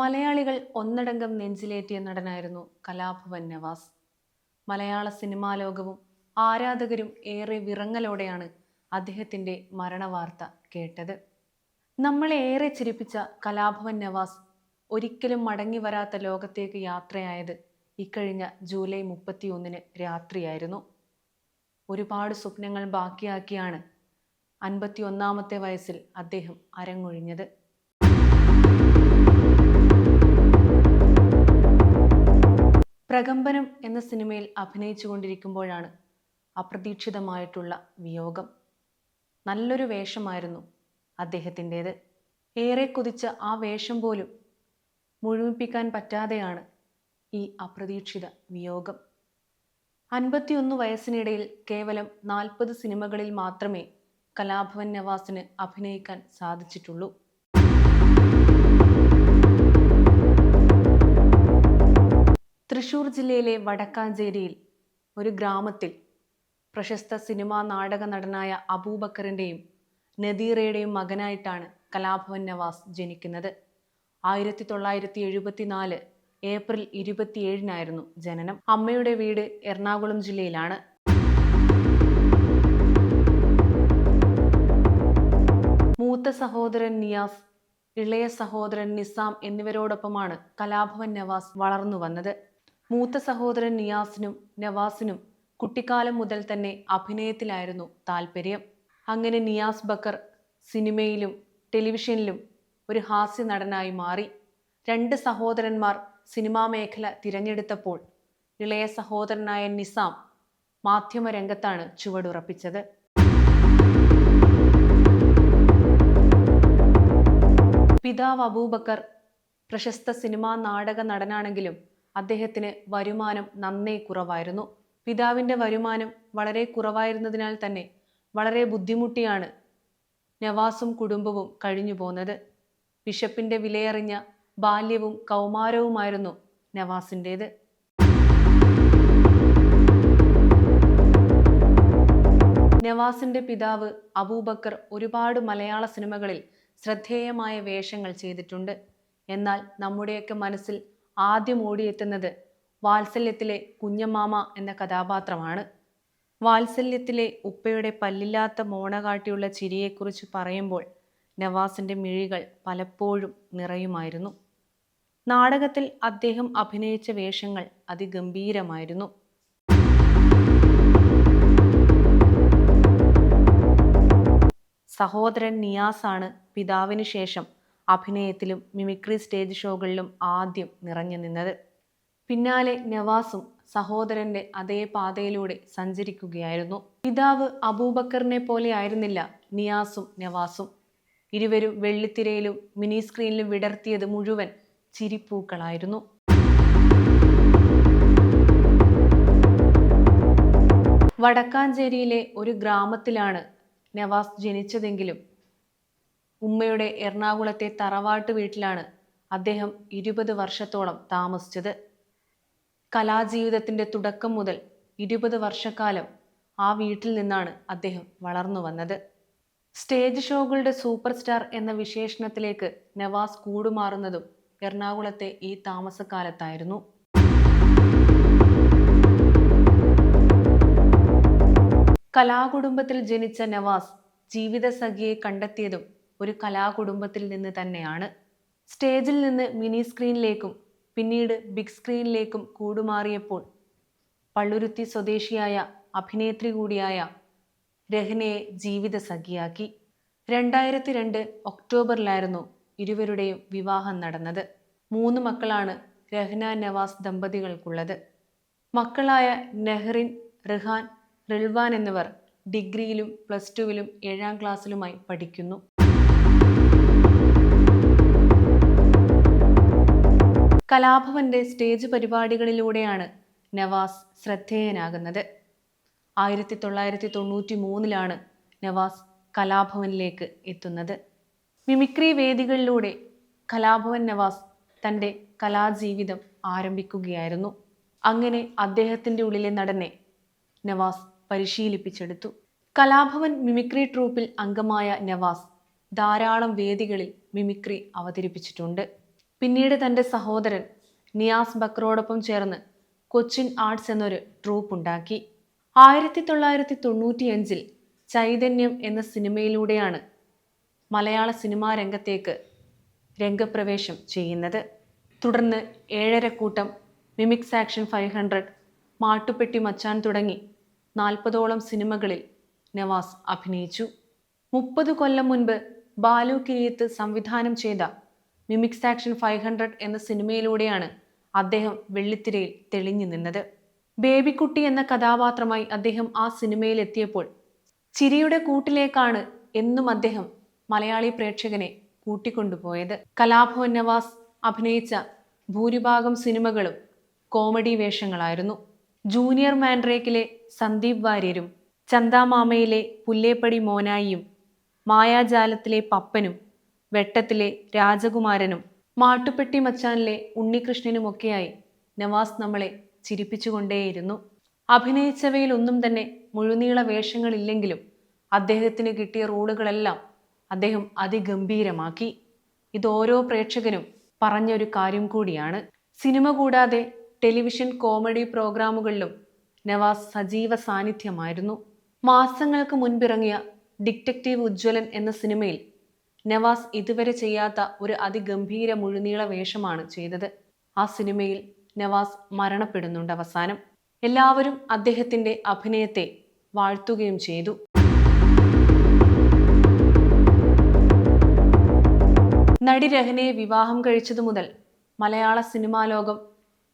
മലയാളികൾ ഒന്നടങ്കം നെഞ്ചിലേറ്റിയ നടനായിരുന്നു കലാഭവൻ നവാസ്. മലയാള സിനിമാ ലോകവും ആരാധകരും ഏറെ വിറങ്ങലോടെയാണ് അദ്ദേഹത്തിന്റെ മരണവാർത്ത കേട്ടത്. നമ്മളെ ഏറെ ചിരിപ്പിച്ച കലാഭവൻ നവാസ് ഒരിക്കലും മടങ്ങി വരാത്ത ലോകത്തേക്ക് യാത്രയായത് ഇക്കഴിഞ്ഞ ജൂലൈ മുപ്പത്തിയൊന്നിന് രാത്രിയായിരുന്നു. ഒരുപാട് സ്വപ്നങ്ങൾ ബാക്കിയാക്കിയാണ് അൻപത്തി ഒന്നാമത്തെ വയസ്സിൽ അദ്ദേഹം അരങ്ങൊഴിഞ്ഞത്. പ്രകമ്പനം എന്ന സിനിമയിൽ അഭിനയിച്ചു കൊണ്ടിരിക്കുമ്പോഴാണ് അപ്രതീക്ഷിതമായിട്ടുള്ള വിയോഗം. നല്ലൊരു വേഷമായിരുന്നു അദ്ദേഹത്തിന്റേത്. ഏറെ കുതിച്ച ആ വേഷം പോലും മുഴുമിപ്പിക്കാൻ പറ്റാതെയാണ് ഈ അപ്രതീക്ഷിത വിയോഗം. അൻപത്തിയൊന്ന് വയസ്സിനിടയിൽ കേവലം നാൽപ്പത് സിനിമകളിൽ മാത്രമേ കലാഭവൻ നവാസിന് അഭിനയിക്കാൻ സാധിച്ചിട്ടുള്ളൂ. തൃശൂർ ജില്ലയിലെ വടക്കാഞ്ചേരിയിൽ ഒരു ഗ്രാമത്തിൽ പ്രശസ്ത സിനിമാ നാടക നടനായ അബൂബക്കറിന്റെയും നദീറയുടെയും മകനായിട്ടാണ് കലാഭവൻ നവാസ് ജനിക്കുന്നത്. ആയിരത്തി തൊള്ളായിരത്തി എഴുപത്തിനാല് ഏപ്രിൽ ഇരുപത്തിയേഴിനായിരുന്നു ജനനം. അമ്മയുടെ വീട് എറണാകുളം ജില്ലയിലാണ്. മൂത്ത സഹോദരൻ നിയാസ് ഇളയ സഹോദരൻ നിസാം എന്നിവരോടൊപ്പമാണ് കലാഭവൻ നവാസ് വളർന്നു വന്നത് മൂത്ത സഹോദരൻ നിയാസിനും നവാസിനും കുട്ടിക്കാലം മുതൽ തന്നെ അഭിനയത്തിലായിരുന്നു താല്പര്യം. അങ്ങനെ നിയാസ് ബക്കർ സിനിമയിലും ടെലിവിഷനിലും ഒരു ഹാസ്യ നടനായി മാറി. രണ്ട് സഹോദരന്മാർ സിനിമാ മേഖല തിരഞ്ഞെടുത്തപ്പോൾ ഇളയ സഹോദരനായ നിസാം മാധ്യമരംഗത്താണ് ചുവടുറപ്പിച്ചത്. പിതാവ് അബൂബക്കർ പ്രശസ്ത സിനിമാ നാടക നടനാണെങ്കിലും അദ്ദേഹത്തിന് വരുമാനം നന്നേ കുറവായിരുന്നു. പിതാവിന്റെ വരുമാനം വളരെ കുറവായിരുന്നതിനാൽ തന്നെ വളരെ ബുദ്ധിമുട്ടിയാണ് നവാസും കുടുംബവും കഴിഞ്ഞു പോന്നത്. ബിഷപ്പിന്റെ വിലയറിഞ്ഞ ബാല്യവും കൗമാരവുമായിരുന്നു നവാസിന്റേത് നവാസിന്റെ പിതാവ് അബൂബക്കർ ഒരുപാട് മലയാള സിനിമകളിൽ ശ്രദ്ധേയമായ വേഷങ്ങൾ ചെയ്തിട്ടുണ്ട്. എന്നാൽ നമ്മുടെയൊക്കെ മനസ്സിൽ ആദ്യം ഓടിയെത്തുന്നത് വാത്സല്യത്തിലെ കുഞ്ഞമ്മാമ എന്ന കഥാപാത്രമാണ്. വാത്സല്യത്തിലെ ഉപ്പയുടെ പല്ലില്ലാത്ത മോണ കാട്ടിയുള്ള ചിരിയെക്കുറിച്ച് പറയുമ്പോൾ നവാസിന്റെ മിഴികൾ പലപ്പോഴും നിറയുമായിരുന്നു. നാടകത്തിൽ അദ്ദേഹം അഭിനയിച്ച വേഷങ്ങൾ അതിഗംഭീരമായിരുന്നു. സഹോദരൻ നിയാസാണ് പിതാവിന് ശേഷം അഭിനയത്തിലും മിമിക്രി സ്റ്റേജ് ഷോകളിലും ആദ്യം നിറഞ്ഞു നിന്നത്. പിന്നാലെ നവാസും സഹോദരന്റെ അതേ പാതയിലൂടെ സഞ്ചരിക്കുകയായിരുന്നു. പിതാവ് അബൂബക്കറിനെ പോലെ ആയിരുന്നില്ല നിയാസും നവാസും. ഇരുവരും വെള്ളിത്തിരയിലും മിനി സ്ക്രീനിലും വിടർത്തിയത് മുഴുവൻ ചിരിപ്പൂക്കളായിരുന്നു. വടക്കാഞ്ചേരിയിലെ ഒരു ഗ്രാമത്തിലാണ് നവാസ് ജനിച്ചതെങ്കിലും ഉമ്മയുടെ എറണാകുളത്തെ തറവാട്ട് വീട്ടിലാണ് അദ്ദേഹം ഇരുപത് വർഷത്തോളം താമസിച്ചത്. കലാജീവിതത്തിന്റെ തുടക്കം മുതൽ ഇരുപത് വർഷക്കാലം ആ വീട്ടിൽ നിന്നാണ് അദ്ദേഹം വളർന്നു വന്നത്. സ്റ്റേജ് ഷോകളുടെ സൂപ്പർ സ്റ്റാർ എന്ന വിശേഷണത്തിലേക്ക് നവാസ് കൂടുമാറുന്നതും എറണാകുളത്തെ ഈ താമസക്കാലത്തായിരുന്നു. കലാകുടുംബത്തിൽ ജനിച്ച നവാസ് ജീവിതസഖിയെ കണ്ടെത്തിയതും ഒരു കലാകുടുംബത്തിൽ നിന്ന് തന്നെയാണ്. സ്റ്റേജിൽ നിന്ന് മിനി സ്ക്രീനിലേക്കും പിന്നീട് ബിഗ് സ്ക്രീനിലേക്കും കൂടുമാറിയപ്പോൾ പള്ളുരുത്തി സ്വദേശിയായ അഭിനേത്രി കൂടിയായ രഹ്നയെ ജീവിതസഖിയാക്കി രണ്ടായിരത്തി രണ്ട് ഒക്ടോബറിലായിരുന്നു ഇരുവരുടെയും വിവാഹം നടന്നത്. മൂന്ന് മക്കളാണ് രഹ്ന നവാസ് ദമ്പതികൾക്കുള്ളത്. മക്കളായ നെഹ്റിൻ റിഹാൻ റിൽവാൻ എന്നിവർ ഡിഗ്രിയിലും പ്ലസ് ടുവിലും ഏഴാം ക്ലാസ്സിലുമായി പഠിക്കുന്നു. കലാഭവന്റെ സ്റ്റേജ് പരിപാടികളിലൂടെയാണ് നവാസ് ശ്രദ്ധേയനാകുന്നത്. ആയിരത്തി തൊള്ളായിരത്തി തൊണ്ണൂറ്റി മൂന്നിലാണ് നവാസ് കലാഭവനിലേക്ക് എത്തുന്നത്. മിമിക്രി വേദികളിലൂടെ കലാഭവൻ നവാസ് തന്റെ കലാജീവിതം ആരംഭിക്കുകയായിരുന്നു. അങ്ങനെ അദ്ദേഹത്തിന്റെ ഉള്ളിലെ നടനെ നവാസ് പരിശീലിപ്പിച്ചെടുത്തു. കലാഭവൻ മിമിക്രി ട്രൂപ്പിൽ അംഗമായ നവാസ് ധാരാളം വേദികളിൽ മിമിക്രി അവതരിപ്പിച്ചിട്ടുണ്ട്. പിന്നീട് തന്റെ സഹോദരൻ നിയാസ് ബക്രോടൊപ്പം ചേർന്ന് കൊച്ചിൻ ആർട്സ് എന്നൊരു ട്രൂപ്പ് ഉണ്ടാക്കി. ആയിരത്തി തൊള്ളായിരത്തി തൊണ്ണൂറ്റിയഞ്ചിൽ ചൈതന്യം എന്ന സിനിമയിലൂടെയാണ് മലയാള സിനിമാ രംഗത്തേക്ക് രംഗപ്രവേശം ചെയ്യുന്നത്. തുടർന്ന് Ezharakoottam mimics action five hundred Mattupetti Machan തുടങ്ങി നാൽപ്പതോളം സിനിമകളിൽ നവാസ് അഭിനയിച്ചു. മുപ്പത് കൊല്ലം മുൻപ് ബാലു കിരിയത്ത് സംവിധാനം ചെയ്ത മിമിക്സ് ആക്ഷൻ ഫൈവ് ഹൺഡ്രഡ് എന്ന സിനിമയിലൂടെയാണ് അദ്ദേഹം വെള്ളിത്തിരയിൽ തെളിഞ്ഞു നിന്നത്. ബേബിക്കുട്ടി എന്ന കഥാപാത്രമായി അദ്ദേഹം ആ സിനിമയിൽ എത്തിയപ്പോൾ ചിരിയുടെ കൂട്ടിലേക്കാണ് എന്നും അദ്ദേഹം മലയാളി പ്രേക്ഷകനെ കൂട്ടിക്കൊണ്ടുപോയത്. കലാഭവൻ നവാസ് അഭിനയിച്ച ഭൂരിഭാഗം സിനിമകളും കോമഡി വേഷങ്ങളായിരുന്നു. ജൂനിയർ മാൻഡ്രേക്കിലെ സന്ദീപ് വാര്യരും ചന്ദാമാമയിലെ പുല്ലേപ്പടി മോനായിയും മായാജാലത്തിലെ പപ്പനും വെട്ടത്തിലെ രാജകുമാരനും മാട്ടുപ്പെട്ടി മച്ചാനിലെ ഉണ്ണികൃഷ്ണനുമൊക്കെയായി നവാസ് നമ്മളെ ചിരിപ്പിച്ചുകൊണ്ടേയിരുന്നു. അഭിനയിച്ചവയിലൊന്നും തന്നെ മുഴുനീള വേഷങ്ങളില്ലെങ്കിലും അദ്ദേഹത്തിന് കിട്ടിയ റോളുകളെല്ലാം അദ്ദേഹം അതിഗംഭീരമാക്കി. ഇത് ഓരോ പ്രേക്ഷകനും പറഞ്ഞൊരു കാര്യം കൂടിയാണ്. സിനിമ കൂടാതെ ടെലിവിഷൻ കോമഡി പ്രോഗ്രാമുകളിലും നവാസ് സജീവ സാന്നിധ്യമായിരുന്നു. മാസങ്ങൾക്ക് മുൻപിറങ്ങിയ ഡിറ്റക്റ്റീവ് ഉജ്ജ്വലൻ എന്ന സിനിമയിൽ നവാസ് ഇതുവരെ ചെയ്യാത്ത ഒരു അതിഗംഭീര മുഴുനീള വേഷമാണ് ചെയ്തത്. ആ സിനിമയിൽ നവാസ് മരണപ്പെടുന്നുണ്ട് അവസാനം. എല്ലാവരും അദ്ദേഹത്തിന്റെ അഭിനയത്തെ വാഴ്ത്തുകയും ചെയ്തു. നടി രഹനയെ വിവാഹം കഴിച്ചതു മുതൽ മലയാള സിനിമാ ലോകം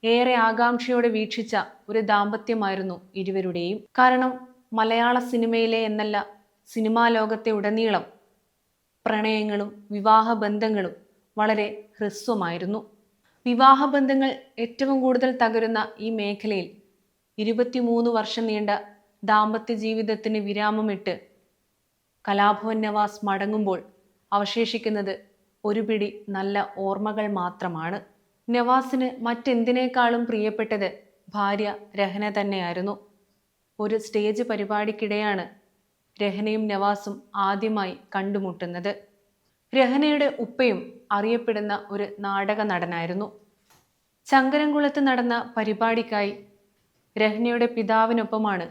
ഏറെ ആകാംക്ഷയോടെ വീക്ഷിച്ച ഒരു ദാമ്പത്യമായിരുന്നു ഇരുവരുടെയും. കാരണം മലയാള സിനിമയിലെ എന്നല്ല സിനിമാ ലോകത്തെ ഉടനീളം പ്രണയങ്ങളും വിവാഹബന്ധങ്ങളും വളരെ ഹ്രസ്വമായിരുന്നു. വിവാഹബന്ധങ്ങൾ ഏറ്റവും കൂടുതൽ തകരുന്ന ഈ മേഖലയിൽ ഇരുപത്തിമൂന്ന് വർഷം നീണ്ട ദാമ്പത്യ ജീവിതത്തിന് വിരാമമിട്ട് കലാഭവൻ നവാസ് മടങ്ങുമ്പോൾ അവശേഷിക്കുന്നത് ഒരു പിടി നല്ല ഓർമ്മകൾ മാത്രമാണ്. നവാസിന് മറ്റെന്തിനേക്കാളും പ്രിയപ്പെട്ടത് ഭാര്യ രഹന തന്നെയായിരുന്നു. ഒരു സ്റ്റേജ് പരിപാടിക്കിടെയാണ് രഹനയും നവാസും ആദ്യമായി കണ്ടുമുട്ടുന്നത്. രഹനയുടെ ഉപ്പയും അറിയപ്പെടുന്ന ഒരു നാടക നടനായിരുന്നു. ചങ്കരംകുളത്ത് നടന്ന പരിപാടിക്കായി രഹനയുടെ പിതാവിനൊപ്പമാണ്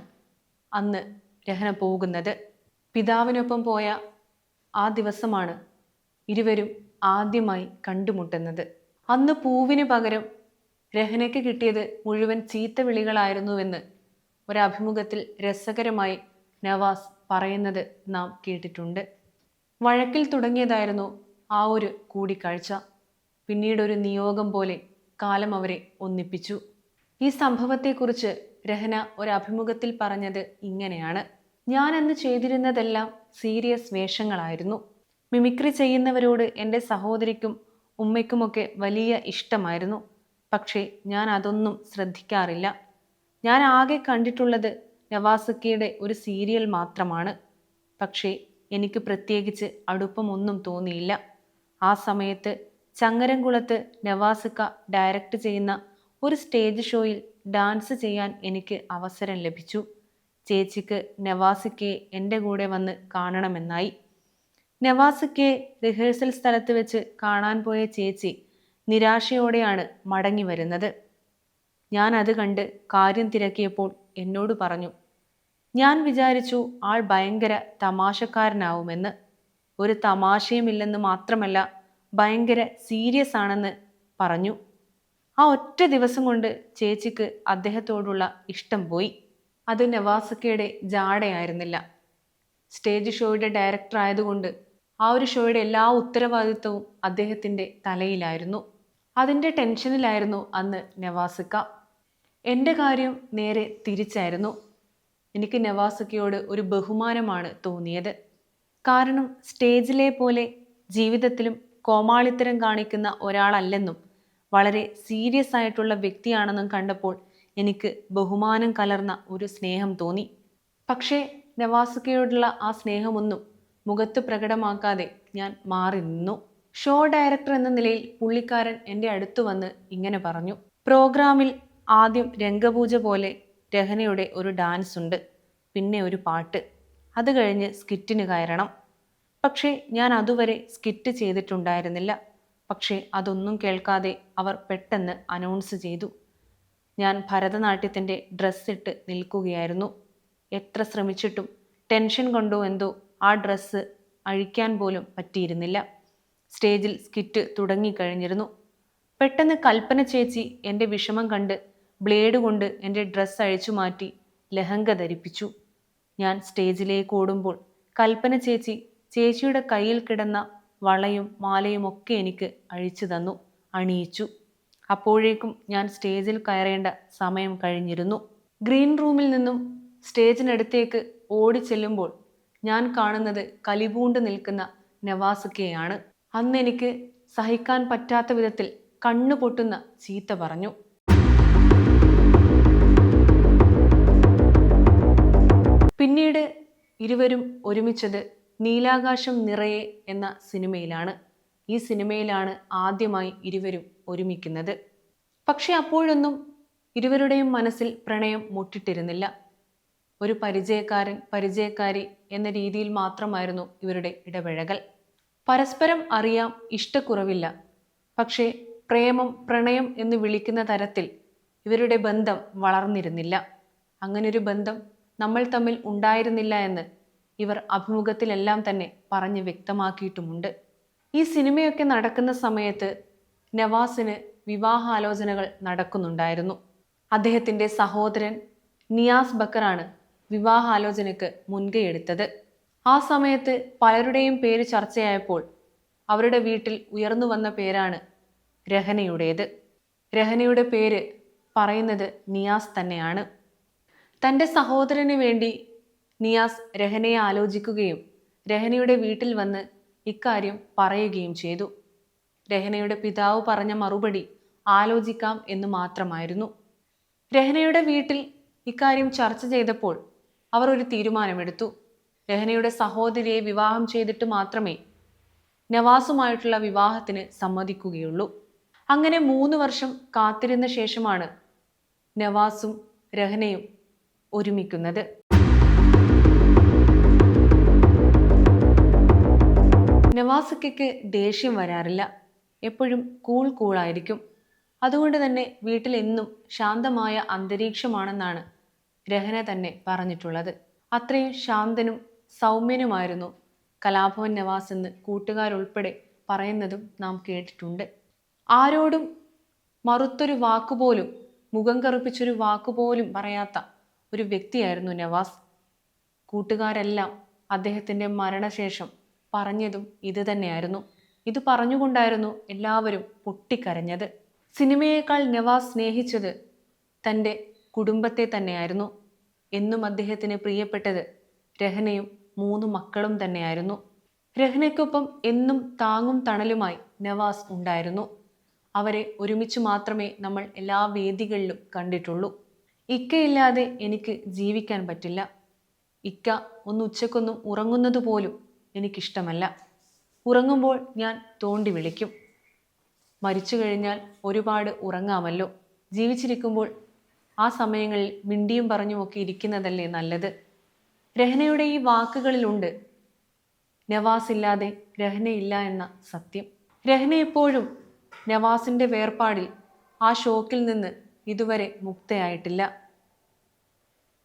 അന്ന് രഹന പോകുന്നത്. പിതാവിനൊപ്പം പോയ ആ ദിവസമാണ് ഇരുവരും ആദ്യമായി കണ്ടുമുട്ടുന്നത്. അന്ന് പൂവിന് പകരം രഹനയ്ക്ക് കിട്ടിയത് മുഴുവൻ ചീത്ത വിളികളായിരുന്നുവെന്ന് ഒരഭിമുഖത്തിൽ രസകരമായി നവാസ് പറയുന്നത് നാം കേട്ടിട്ടുണ്ട്. വഴക്കിൽ തുടങ്ങിയതായിരുന്നു ആ ഒരു കൂടിക്കാഴ്ച. പിന്നീട് ഒരു നിയോഗം പോലെ കാലം അവരെ ഒന്നിപ്പിച്ചു. ഈ സംഭവത്തെക്കുറിച്ച് രഹന ഒരു അഭിമുഖത്തിൽ പറഞ്ഞത് ഇങ്ങനെയാണ്. ഞാൻ അന്ന് ചെയ്തിരുന്നതെല്ലാം സീരിയസ് വേഷങ്ങളായിരുന്നു. മിമിക്രി ചെയ്യുന്നവരോട് എന്റെ സഹോദരിക്കും ഉമ്മയ്ക്കുമൊക്കെ വലിയ ഇഷ്ടമായിരുന്നു. പക്ഷേ ഞാൻ അതൊന്നും ശ്രദ്ധിക്കാറില്ല. ഞാൻ ആകെ കണ്ടിട്ടുള്ളത് നവാസുക്കിയുടെ ഒരു സീരിയൽ മാത്രമാണ്. പക്ഷേ എനിക്ക് പ്രത്യേകിച്ച് അടുപ്പമൊന്നും തോന്നിയില്ല. ആ സമയത്ത് ചങ്ങരംകുളത്ത് നവാസുക്ക ഡയറക്റ്റ് ചെയ്യുന്ന ഒരു സ്റ്റേജ് ഷോയിൽ ഡാൻസ് ചെയ്യാൻ എനിക്ക് അവസരം ലഭിച്ചു. ചേച്ചിക്ക് നവാസിക്കയെ എന്റെ കൂടെ വന്ന് കാണണമെന്നായി. നവാസിക്കയെ റിഹേഴ്സൽ സ്ഥലത്ത് വെച്ച് കാണാൻ പോയ ചേച്ചി നിരാശയോടെയാണ് മടങ്ങി വരുന്നത്. ഞാൻ അത് കണ്ട് കാര്യം തിരക്കിയപ്പോൾ എന്നോട് പറഞ്ഞു ഞാൻ വിചാരിച്ചു ആൾ ഭയങ്കര തമാശക്കാരനാവുമെന്ന്. ഒരു തമാശയുമില്ലെന്ന് മാത്രമല്ല ഭയങ്കര സീരിയസ് ആണെന്ന് പറഞ്ഞു. ആ ഒറ്റ ദിവസം കൊണ്ട് ചേച്ചിക്ക് അദ്ദേഹത്തോടുള്ള ഇഷ്ടം പോയി. അത് നവാസക്കയുടെ ജാടയായിരുന്നില്ല. സ്റ്റേജ് ഷോയുടെ ഡയറക്ടർ ആയതുകൊണ്ട് ആ ഒരു ഷോയുടെ എല്ലാ ഉത്തരവാദിത്വവും അദ്ദേഹത്തിന്റെ തലയിലായിരുന്നു. അതിന്റെ ടെൻഷനിലായിരുന്നു അന്ന് നവാസിക്ക. എന്റെ കാര്യം നേരെ തിരിച്ചായിരുന്നു. എനിക്ക് നവാസക്കയോട് ഒരു ബഹുമാനമാണ് തോന്നിയത്. കാരണം സ്റ്റേജിലെ പോലെ ജീവിതത്തിലും കോമാളിത്തരം കാണിക്കുന്ന ഒരാളല്ലെന്നും വളരെ സീരിയസ് ആയിട്ടുള്ള വ്യക്തിയാണെന്നും കണ്ടപ്പോൾ എനിക്ക് ബഹുമാനം കലർന്ന ഒരു സ്നേഹം തോന്നി. പക്ഷേ നവാസുക്കയോടുള്ള ആ സ്നേഹമൊന്നും മുഖത്ത് പ്രകടമാക്കാതെ ഞാൻ മാറി നിന്നു. ഷോ ഡയറക്ടർ എന്ന നിലയിൽ പുള്ളിക്കാരൻ എന്റെ അടുത്ത് വന്ന് ഇങ്ങനെ പറഞ്ഞു. പ്രോഗ്രാമിൽ ആദ്യം രംഗപൂജ പോലെ രഹനയുടെ ഒരു ഡാൻസ് ഉണ്ട് പിന്നെ ഒരു പാട്ട്. അത് കഴിഞ്ഞ് സ്കിറ്റിന് കയറണം. പക്ഷേ ഞാൻ അതുവരെ സ്കിറ്റ് ചെയ്തിട്ടുണ്ടായിരുന്നില്ല. പക്ഷേ അതൊന്നും കേൾക്കാതെ അവർ പെട്ടെന്ന് അനൗൺസ് ചെയ്തു. ഞാൻ ഭരതനാട്യത്തിന്റെ ഡ്രസ്സിട്ട് നിൽക്കുകയായിരുന്നു. എത്ര ശ്രമിച്ചിട്ടും ടെൻഷൻ കൊണ്ടോ എന്തോ ആ ഡ്രസ്സ് അഴിക്കാൻ പോലും പറ്റിയിരുന്നില്ല. സ്റ്റേജിൽ സ്കിറ്റ് തുടങ്ങിക്കഴിഞ്ഞിരുന്നു. പെട്ടെന്ന് കൽപ്പന ചേച്ചി എന്റെ വിഷമം കണ്ട് ബ്ലേഡ് കൊണ്ട് എന്റെ ഡ്രസ്സ് അഴിച്ചു മാറ്റി ലഹങ്ക ധരിപ്പിച്ചു. ഞാൻ സ്റ്റേജിലേക്ക് ഓടുമ്പോൾ കൽപ്പന ചേച്ചി ചേച്ചിയുടെ കയ്യിൽ കിടന്ന വളയും മാലയും ഒക്കെ എനിക്ക് അഴിച്ചു തന്നു അണിയിച്ചു. അപ്പോഴേക്കും ഞാൻ സ്റ്റേജിൽ കയറേണ്ട സമയം കഴിഞ്ഞിരുന്നു. ഗ്രീൻ റൂമിൽ നിന്നും സ്റ്റേജിനടുത്തേക്ക് ഓടി ചെല്ലുമ്പോൾ ഞാൻ കാണുന്നത് കലിപൂണ്ട് നിൽക്കുന്ന നവാസുക്കയാണ്. അന്നെനിക്ക് സഹിക്കാൻ പറ്റാത്ത വിധത്തിൽ കണ്ണു പൊട്ടുന്ന ചീത്ത പറഞ്ഞു. പിന്നീട് ഇരുവരും ഒരുമിച്ചത് നീലാകാശം നിറയെ എന്ന സിനിമയിലാണ്. ഈ സിനിമയിലാണ് ആദ്യമായി ഇരുവരും ഒരുമിക്കുന്നത്. പക്ഷെ അപ്പോഴൊന്നും ഇരുവരുടെയും മനസ്സിൽ പ്രണയം മുട്ടിട്ടിരുന്നില്ല. ഒരു പരിചയക്കാരൻ പരിചയക്കാരി എന്ന രീതിയിൽ മാത്രമായിരുന്നു ഇവരുടെ ഇടപഴകൽ. പരസ്പരം അറിയാം ഇഷ്ടക്കുറവില്ല. പക്ഷേ പ്രേമം പ്രണയം എന്ന് വിളിക്കുന്ന തരത്തിൽ ഇവരുടെ ബന്ധം വളർന്നിരുന്നില്ല. അങ്ങനൊരു ബന്ധം നമ്മൾ തമ്മിൽ ഉണ്ടായിരുന്നില്ല എന്ന് ഇവർ അഭിമുഖത്തിലെല്ലാം തന്നെ പറഞ്ഞ് വ്യക്തമാക്കിയിട്ടുമുണ്ട്. ഈ സിനിമയൊക്കെ നടക്കുന്ന സമയത്ത് നവാസിന് വിവാഹാലോചനകൾ നടക്കുന്നുണ്ടായിരുന്നു. അദ്ദേഹത്തിന്റെ സഹോദരൻ നിയാസ് ബക്കറാണ് വിവാഹാലോചനയ്ക്ക് മുൻകൈയെടുത്തത് ആ സമയത്ത് പലരുടെയും പേര് ചർച്ചയായപ്പോൾ അവരുടെ വീട്ടിൽ ഉയർന്നു വന്ന പേരാണ് രഹനയുടേത്. രഹനയുടെ പേര് പറയുന്നത് നിയാസ് തന്നെയാണ്. തന്റെ സഹോദരന് വേണ്ടി നിയാസ് രഹനയെ ആലോചിക്കുകയും രഹനയുടെ വീട്ടിൽ വന്ന് ഇക്കാര്യം പറയുകയും ചെയ്തു. രഹനയുടെ പിതാവ് പറഞ്ഞ മറുപടി ആലോചിക്കാം എന്ന് മാത്രമായിരുന്നു. രഹനയുടെ വീട്ടിൽ ഇക്കാര്യം ചർച്ച ചെയ്തപ്പോൾ അവർ ഒരു തീരുമാനമെടുത്തു. രഹനയുടെ സഹോദരിയെ വിവാഹം ചെയ്തിട്ട് മാത്രമേ നവാസുമായിട്ടുള്ള വിവാഹത്തിന് സമ്മതിക്കുകയുള്ളൂ. അങ്ങനെ മൂന്ന് വർഷം കാത്തിരുന്ന ശേഷമാണ് നവാസും രഹനയും ഒരുമിക്കുന്നത്. നവാസക്കയ്ക്ക് ദേഷ്യം വരാറില്ല. എപ്പോഴും കൂൾ കൂളായിരിക്കും അതുകൊണ്ട് തന്നെ വീട്ടിലെന്നും ശാന്തമായ അന്തരീക്ഷമാണെന്നാണ് രഹന തന്നെ പറഞ്ഞിട്ടുള്ളത്. അത്രയും ശാന്തനും സൗമ്യനുമായിരുന്നു കലാഭവൻ നവാസ് എന്ന് കൂട്ടുകാരുൾപ്പെടെ പറയുന്നതും നാം കേട്ടിട്ടുണ്ട്. ആരോടും മറുത്തൊരു വാക്കുപോലും മുഖം കറുപ്പിച്ചൊരു വാക്കുപോലും പറയാത്ത ഒരു വ്യക്തിയായിരുന്നു നവാസ്. കൂട്ടുകാരെല്ലാം അദ്ദേഹത്തിന്റെ മരണശേഷം പറഞ്ഞതും ഇത് തന്നെയായിരുന്നു. ഇത് പറഞ്ഞുകൊണ്ടായിരുന്നു എല്ലാവരും പൊട്ടിക്കരഞ്ഞത്. സിനിമയേക്കാൾ നവാസ് സ്നേഹിച്ചത് തന്റെ കുടുംബത്തെ തന്നെയായിരുന്നു. എന്നും അദ്ദേഹത്തിന് പ്രിയപ്പെട്ടത് രഹനയും മൂന്ന് മക്കളും തന്നെയായിരുന്നു. രഹനയ്ക്കൊപ്പം എന്നും താങ്ങും തണലുമായി നവാസ് ഉണ്ടായിരുന്നു. അവരെ ഒരുമിച്ച് മാത്രമേ നമ്മൾ എല്ലാ വേദികളിലും കണ്ടിട്ടുള്ളൂ. ഇക്കയില്ലാതെ എനിക്ക് ജീവിക്കാൻ പറ്റില്ല. ഇക്ക ഒന്ന് ഉച്ചക്കൊന്നും ഉറങ്ങുന്നത് പോലും എനിക്കിഷ്ടമല്ല. ഉറങ്ങുമ്പോൾ ഞാൻ തോണ്ടി വിളിക്കും. മരിച്ചു കഴിഞ്ഞാൽ ഒരുപാട് ഉറങ്ങാമല്ലോ. ജീവിച്ചിരിക്കുമ്പോൾ ആ സമയങ്ങളിൽ മിണ്ടിയും പറഞ്ഞുമൊക്കെ ഇരിക്കുന്നതല്ലേ നല്ലത്? രഹനയുടെ ഈ വാക്കുകളിലുണ്ട് നവാസ് ഇല്ലാതെ രഹനയില്ല എന്ന സത്യം. രഹന എപ്പോഴും നവാസിന്റെ വേർപാടിൽ ആ ഷോക്കിൽ നിന്ന് ഇതുവരെ മുക്തയായിട്ടില്ല.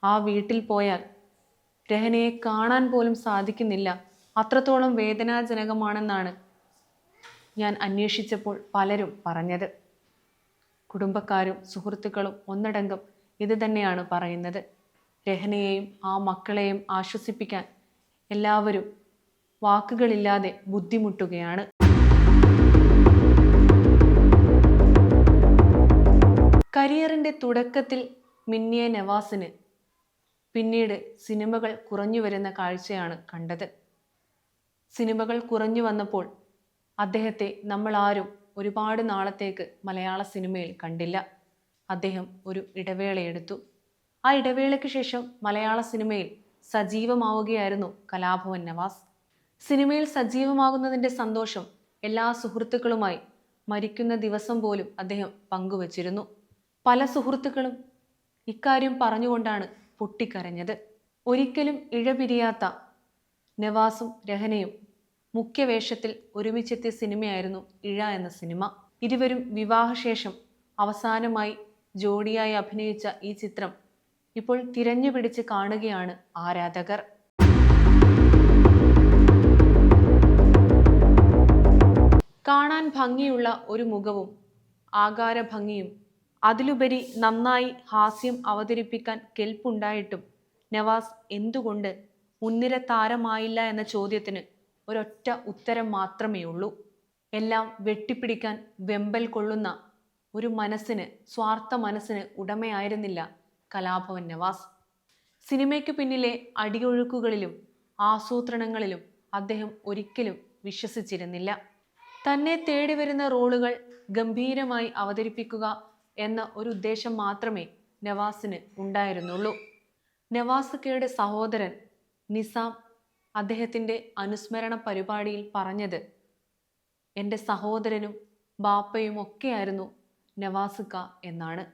ആ വീട്ടിൽ പോയാൽ രഹനയെ കാണാൻ പോലും സാധിക്കുന്നില്ല. അത്രത്തോളം വേദനാജനകമാണെന്നാണ് ഞാൻ അന്വേഷിച്ചപ്പോൾ പലരും പറഞ്ഞത്. കുടുംബക്കാരും സുഹൃത്തുക്കളും ഒന്നടങ്കം ഇത് തന്നെയാണ് പറയുന്നത്. രഹനയെയും ആ മക്കളെയും ആശ്വസിപ്പിക്കാൻ എല്ലാവരും വാക്കുകളില്ലാതെ ബുദ്ധിമുട്ടുകയാണ്. കരിയറിന്റെ തുടക്കത്തിൽ മിന്നിയ നവാസിന് പിന്നീട് സിനിമകൾ കുറഞ്ഞു വരുന്ന കാഴ്ചയാണ് കണ്ടത്. സിനിമകൾ കുറഞ്ഞു വന്നപ്പോൾ അദ്ദേഹത്തെ ആരും ഒരുപാട് നാളത്തേക്ക് മലയാള സിനിമയിൽ കണ്ടില്ല. അദ്ദേഹം ഒരു ഇടവേളയെടുത്തു ആ ഇടവേളയ്ക്ക് ശേഷം മലയാള സിനിമയിൽ സജീവമാവുകയായിരുന്നു കലാഭവൻ നവാസ്. സിനിമയിൽ സജീവമാകുന്നതിന്റെ സന്തോഷം എല്ലാ സുഹൃത്തുക്കളുമായി മരിക്കുന്ന ദിവസം പോലും അദ്ദേഹം പങ്കുവച്ചിരുന്നു. പല സുഹൃത്തുക്കളും ഇക്കാര്യം പറഞ്ഞുകൊണ്ടാണ് പൊട്ടിക്കരഞ്ഞത്. ഒരിക്കലും ഇഴപിരിയാത്ത നവാസും രഹനയും മുഖ്യവേഷത്തിൽ ഒരുമിച്ചെത്തിയ സിനിമയായിരുന്നു ഇഴ എന്ന സിനിമ. ഇരുവരും വിവാഹശേഷം അവസാനമായി ജോഡിയായി അഭിനയിച്ച ഈ ചിത്രം ഇപ്പോൾ തിരഞ്ഞുപിടിച്ച് കാണുകയാണ് ആരാധകർ. കാണാൻ ഭംഗിയുള്ള ഒരു മുഖവും ആകാര ഭംഗിയും അതിലുപരി നന്നായി ഹാസ്യം അവതരിപ്പിക്കാൻ കെൽപ്പുണ്ടായിട്ടും നവാസ് എന്തുകൊണ്ട് മുൻനിര താരമായില്ല എന്ന ചോദ്യത്തിന് ഒരൊറ്റ ഉത്തരം മാത്രമേ ഉള്ളൂ. എല്ലാം വെട്ടിപ്പിടിക്കാൻ വെമ്പൽ കൊള്ളുന്ന ഒരു മനസ്സിന് സ്വാർത്ഥ മനസ്സിന് ഉടമയായിരുന്നില്ല കലാഭവൻ നവാസ്. സിനിമയ്ക്ക് പിന്നിലെ അടിയൊഴുക്കുകളിലും ആസൂത്രണങ്ങളിലും അദ്ദേഹം ഒരിക്കലും വിശ്വസിച്ചിരുന്നില്ല. തന്നെ തേടി വരുന്ന റോളുകൾ ഗംഭീരമായി അവതരിപ്പിക്കുക എന്ന ഒരു ഉദ്ദേശം മാത്രമേ നവാസിന് ഉണ്ടായിരുന്നുള്ളൂ. നവാസ് കെയുടെ സഹോദരൻ നിസാം അദ്ദേഹത്തിന്റെ അനുസ്മരണ പരിപാടിയിൽ പറഞ്ഞത് എന്റെ സഹോദരനും ബാപ്പയും ഒക്കെയായിരുന്നു നവാസുക്ക എന്നാണ്.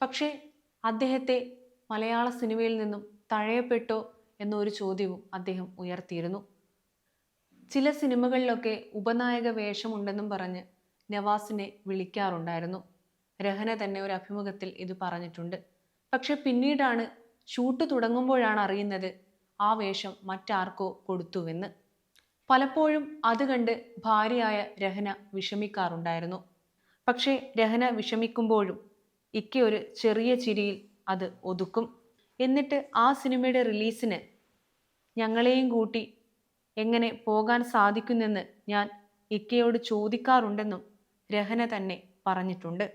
പക്ഷേ അദ്ദേഹത്തെ മലയാള സിനിമയിൽ നിന്നും തഴയപ്പെട്ടോ എന്നൊരു ചോദ്യവും അദ്ദേഹം ഉയർത്തിയിരുന്നു. ചില സിനിമകളിലൊക്കെ ഉപനായക വേഷമുണ്ടെന്നും പറഞ്ഞ് നവാസിനെ വിളിക്കാറുണ്ടായിരുന്നു. രഹന തന്നെ ഒരു അഭിമുഖത്തിൽ ഇത് പറഞ്ഞിട്ടുണ്ട്. പക്ഷെ പിന്നീടാണ് ഷൂട്ട് തുടങ്ങുമ്പോഴാണ് അറിയുന്നത് ആ വേഷം മറ്റാർക്കോ കൊടുത്തുവെന്ന്. പലപ്പോഴും അത് കണ്ട് ഭാര്യയായ രഹന വിഷമിക്കാറുണ്ടായിരുന്നു. പക്ഷേ രഹന വിഷമിക്കുമ്പോഴും ഇക്ക ഒരു ചെറിയ ചിരിയിൽ അത് ഒതുക്കും. എന്നിട്ട് ആ സിനിമയുടെ റിലീസിന് ഞങ്ങളെയും കൂട്ടി എങ്ങനെ പോകാൻ സാധിക്കുന്നെന്ന് ഞാൻ ഇക്കയോട് ചോദിക്കാറുണ്ടെന്നും രഹന തന്നെ പറഞ്ഞിട്ടുണ്ട്.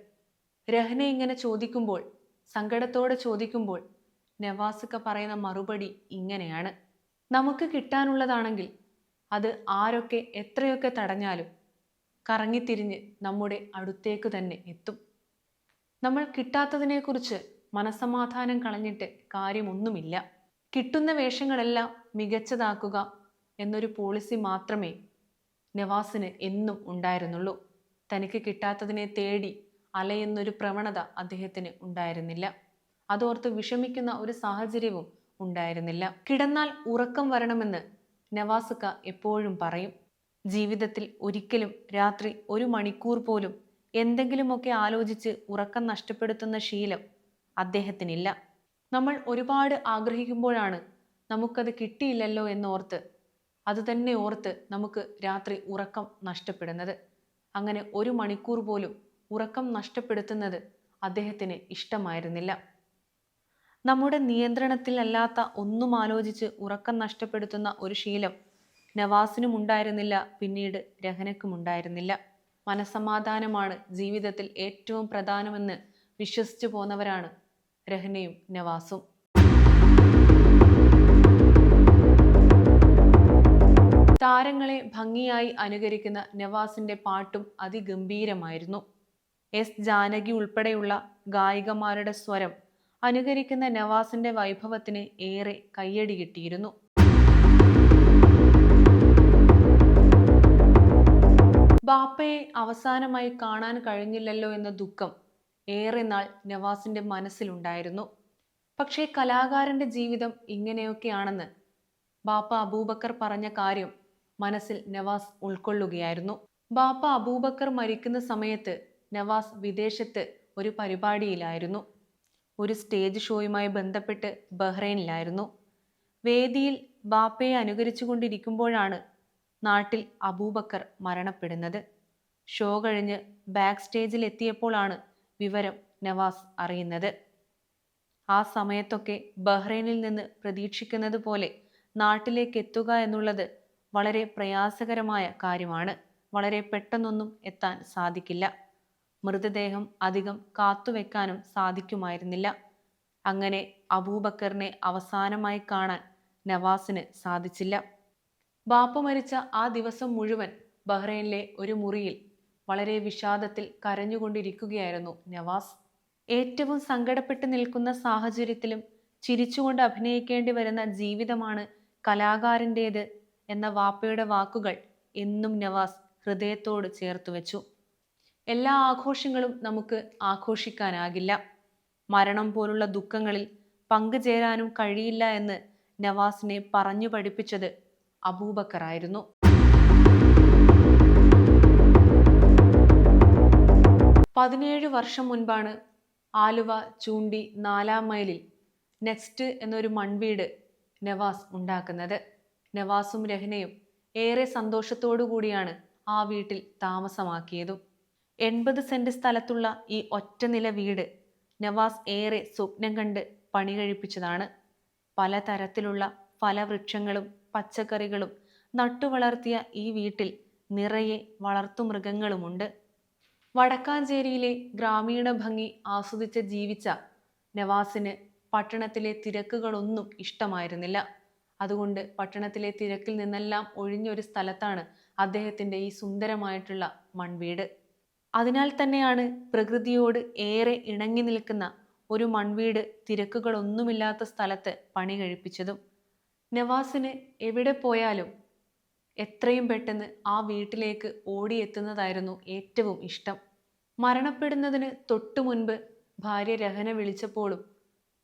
രഹന ഇങ്ങനെ ചോദിക്കുമ്പോൾ സങ്കടത്തോടെ ചോദിക്കുമ്പോൾ നവാസുക്ക പറയുന്ന മറുപടി ഇങ്ങനെയാണ്. നമുക്ക് കിട്ടാനുള്ളതാണെങ്കിൽ അത് ആരൊക്കെ എത്രയൊക്കെ തടഞ്ഞാലും കറങ്ങിത്തിരിഞ്ഞ് നമ്മുടെ അടുത്തേക്ക് തന്നെ എത്തും. നമ്മൾ കിട്ടാത്തതിനെക്കുറിച്ച് മനസമാധാനം കളഞ്ഞിട്ട് കാര്യമൊന്നുമില്ല. കിട്ടുന്ന വേഷങ്ങളെല്ലാം മികച്ചതാക്കുക എന്നൊരു പോളിസി മാത്രമേ നവാസിന് എന്നും ഉണ്ടായിരുന്നുള്ളൂ. തനിക്ക് കിട്ടാത്തതിനെ തേടി അലയുന്നൊരു പ്രവണത അദ്ദേഹത്തിന് ഉണ്ടായിരുന്നില്ല. അതോർത്ത് വിഷമിക്കുന്ന ഒരു സാഹചര്യവും ഉണ്ടായിരുന്നില്ല. കിടന്നാൽ ഉറക്കം വരണമെന്ന് നവാസുക്ക എപ്പോഴും പറയും. ജീവിതത്തിൽ ഒരിക്കലും രാത്രി ഒരു മണിക്കൂർ പോലും എന്തെങ്കിലുമൊക്കെ ആലോചിച്ച് ഉറക്കം നഷ്ടപ്പെടുത്തുന്ന ശീലം അദ്ദേഹത്തിനില്ല. നമ്മൾ ഒരുപാട് ആഗ്രഹിക്കുമ്പോഴാണ് നമുക്കത് കിട്ടിയില്ലല്ലോ എന്നോർത്ത് അത് തന്നെ ഓർത്ത് നമുക്ക് രാത്രി ഉറക്കം നഷ്ടപ്പെടുന്നത്. അങ്ങനെ ഒരു മണിക്കൂർ പോലും ഉറക്കം നഷ്ടപ്പെടുത്തുന്നത് അദ്ദേഹത്തിന് ഇഷ്ടമായിരുന്നില്ല. നമ്മുടെ നിയന്ത്രണത്തിലല്ലാത്ത ഒന്നും ആലോചിച്ച് ഉറക്കം നഷ്ടപ്പെടുത്തുന്ന ഒരു ശീലം നവാസിനും ഉണ്ടായിരുന്നില്ല പിന്നീട് രഹനക്കും ഉണ്ടായിരുന്നില്ല മനസമാധാനമാണ് ജീവിതത്തിൽ ഏറ്റവും പ്രധാനമെന്ന് വിശ്വസിച്ചു പോന്നവരാണ് രഹനയും നവാസും. താരങ്ങളെ ഭംഗിയായി അനുകരിക്കുന്ന നവാസിന്റെ പാട്ടും അതിഗംഭീരമായിരുന്നു. എസ് ജാനകി ഉൾപ്പെടെയുള്ള ഗായികമാരുടെ സ്വരം അനുകരിക്കുന്ന നവാസിന്റെ വൈഭവത്തിന് ഏറെ കയ്യടി കിട്ടിയിരുന്നു. ബാപ്പയെ അവസാനമായി കാണാൻ കഴിഞ്ഞില്ലല്ലോ എന്ന ദുഃഖം ഏറെ നാൾ നവാസിന്റെ മനസ്സിലുണ്ടായിരുന്നു. പക്ഷേ കലാകാരന്റെ ജീവിതം ഇങ്ങനെയൊക്കെയാണെന്ന് ബാപ്പ അബൂബക്കർ പറഞ്ഞ കാര്യം മനസ്സിൽ നവാസ് ഉൾക്കൊള്ളുകയായിരുന്നു. ബാപ്പ അബൂബക്കർ മരിക്കുന്ന സമയത്ത് നവാസ് വിദേശത്ത് ഒരു പരിപാടിയിലായിരുന്നു. ഒരു സ്റ്റേജ് ഷോയുമായി ബന്ധപ്പെട്ട് ബഹ്റൈനിലായിരുന്നു. വേദിയിൽ ബാപ്പയെ അനുകരിച്ചുകൊണ്ടിരിക്കുമ്പോഴാണ് നാട്ടിൽ അബൂബക്കർ മരണപ്പെടുന്നത്. ഷോ കഴിഞ്ഞ് ബാക്ക് സ്റ്റേജിൽ എത്തിയപ്പോഴാണ് വിവരം നവാസ് അറിയുന്നത്. ആ സമയത്തൊക്കെ ബഹ്റൈനിൽ നിന്ന് പ്രതീക്ഷിക്കുന്നത് പോലെ നാട്ടിലേക്ക് എത്തുക എന്നുള്ളത് വളരെ പ്രയാസകരമായ കാര്യമാണ്. വളരെ പെട്ടെന്നൊന്നും എത്താൻ സാധിക്കില്ല. മൃതദേഹം അധികം കാത്തുവെക്കാനും സാധിക്കുമായിരുന്നില്ല. അങ്ങനെ അബൂബക്കറിനെ അവസാനമായി കാണാൻ നവാസിന് സാധിച്ചില്ല. ബാപ്പ മരിച്ച ആ ദിവസം മുഴുവൻ ബഹ്റൈനിലെ ഒരു മുറിയിൽ വളരെ വിഷാദത്തിൽ കരഞ്ഞുകൊണ്ടിരിക്കുകയായിരുന്നു നവാസ്. ഏറ്റവും സങ്കടപ്പെട്ട് നിൽക്കുന്ന സാഹചര്യത്തിലും ചിരിച്ചുകൊണ്ട് അഭിനയിക്കേണ്ടി വരുന്ന ജീവിതമാണ് കലാകാരന്റേത് എന്ന വാപ്പയുടെ വാക്കുകൾ എന്നും നവാസ് ഹൃദയത്തോട് ചേർത്തു വെച്ചു. എല്ലാ ആഘോഷങ്ങളും നമുക്ക് ആഘോഷിക്കാനാകില്ല. മരണം പോലുള്ള ദുഃഖങ്ങളിൽ പങ്കുചേരാനും കഴിയില്ല എന്ന് നവാസിനെ പറഞ്ഞു പഠിപ്പിച്ചത് അബൂബക്കറായിരുന്നു പതിനേഴ് വർഷം മുൻപാണ് ആലുവ ചൂണ്ടി നാലാം മൈലിൽ നെക്സ്റ്റ് എന്നൊരു മൺവീട് നവാസ് ഉണ്ടാക്കുന്നത്. നവാസും രഹ്നയും ഏറെ സന്തോഷത്തോടു കൂടിയാണ് ആ വീട്ടിൽ താമസമാക്കിയതും. എൺപത് സെന്റ് സ്ഥലത്തുള്ള ഈ ഒറ്റനില വീട് നവാസ് ഏറെ സ്വപ്നം കണ്ട് പണി കഴിപ്പിച്ചതാണ്. പലതരത്തിലുള്ള ഫലവൃക്ഷങ്ങളും പച്ചക്കറികളും നട്ടുവളർത്തിയ ഈ വീട്ടിൽ നിറയെ വളർത്തുമൃഗങ്ങളുമുണ്ട് വടക്കാഞ്ചേരിയിലെ ഗ്രാമീണ ഭംഗി ആസ്വദിച്ച് ജീവിച്ച നവാസിന് പട്ടണത്തിലെ തിരക്കുകളൊന്നും ഇഷ്ടമായിരുന്നില്ല. അതുകൊണ്ട് പട്ടണത്തിലെ തിരക്കിൽ നിന്നെല്ലാം ഒഴിഞ്ഞൊരു സ്ഥലത്താണ് അദ്ദേഹത്തിന്റെ ഈ സുന്ദരമായിട്ടുള്ള മൺവീട്. അതിനാൽ തന്നെയാണ് പ്രകൃതിയോട് ഏറെ ഇണങ്ങി നിൽക്കുന്ന ഒരു മൺവീട് തിരക്കുകളൊന്നുമില്ലാത്ത സ്ഥലത്ത് പണി കഴിപ്പിച്ചതും. നവാസിന് എവിടെ പോയാലും എത്രയും പെട്ടെന്ന് ആ വീട്ടിലേക്ക് ഓടിയെത്തുന്നതായിരുന്നു ഏറ്റവും ഇഷ്ടം. മരണപ്പെടുന്നതിന് തൊട്ടു മുൻപ് ഭാര്യ രഹന വിളിച്ചപ്പോഴും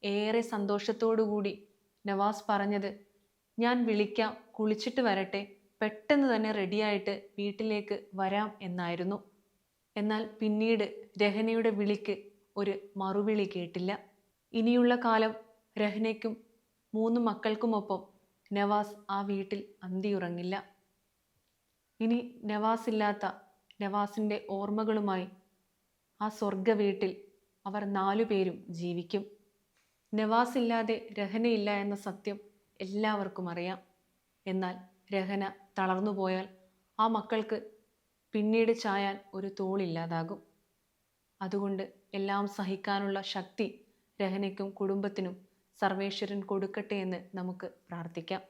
ഏറെ സന്തോഷത്തോടുകൂടി നവാസ് പറഞ്ഞത് ഞാൻ വിളിക്കാം കുളിച്ചിട്ട് വരട്ടെ പെട്ടെന്ന് തന്നെ റെഡിയായിട്ട് വീട്ടിലേക്ക് വരാം എന്നായിരുന്നു. എന്നാൽ പിന്നീട് രഹനയുടെ വിളിക്ക് ഒരു മറുവിളി കേട്ടില്ല. ഇനിയുള്ള കാലം രഹനയ്ക്കും മൂന്ന് മക്കൾക്കുമൊപ്പം നവാസ് ആ വീട്ടിൽ അന്തിയുറങ്ങില്ല. ഇനി നവാസ് ഇല്ലാത്ത നവാസിന്റെ ഓർമ്മകളുമായി ആ സ്വർഗ വീട്ടിൽ അവർ നാലു പേരും ജീവിക്കും. നവാസ് ഇല്ലാതെ രഹനയില്ല എന്ന സത്യം എല്ലാവർക്കും അറിയാം. എന്നാൽ രഹന തളർന്നു പോയാൽ ആ മക്കൾക്ക് പിന്നീട് ചായാൻ ഒരു തോളില്ലാതാകും. അതുകൊണ്ട് എല്ലാം സഹിക്കാനുള്ള ശക്തി രഹനയ്ക്കും കുടുംബത്തിനും സർവേശ്വരൻ കൊടുക്കട്ടെ എന്ന് നമുക്ക് പ്രാർത്ഥിക്കാം.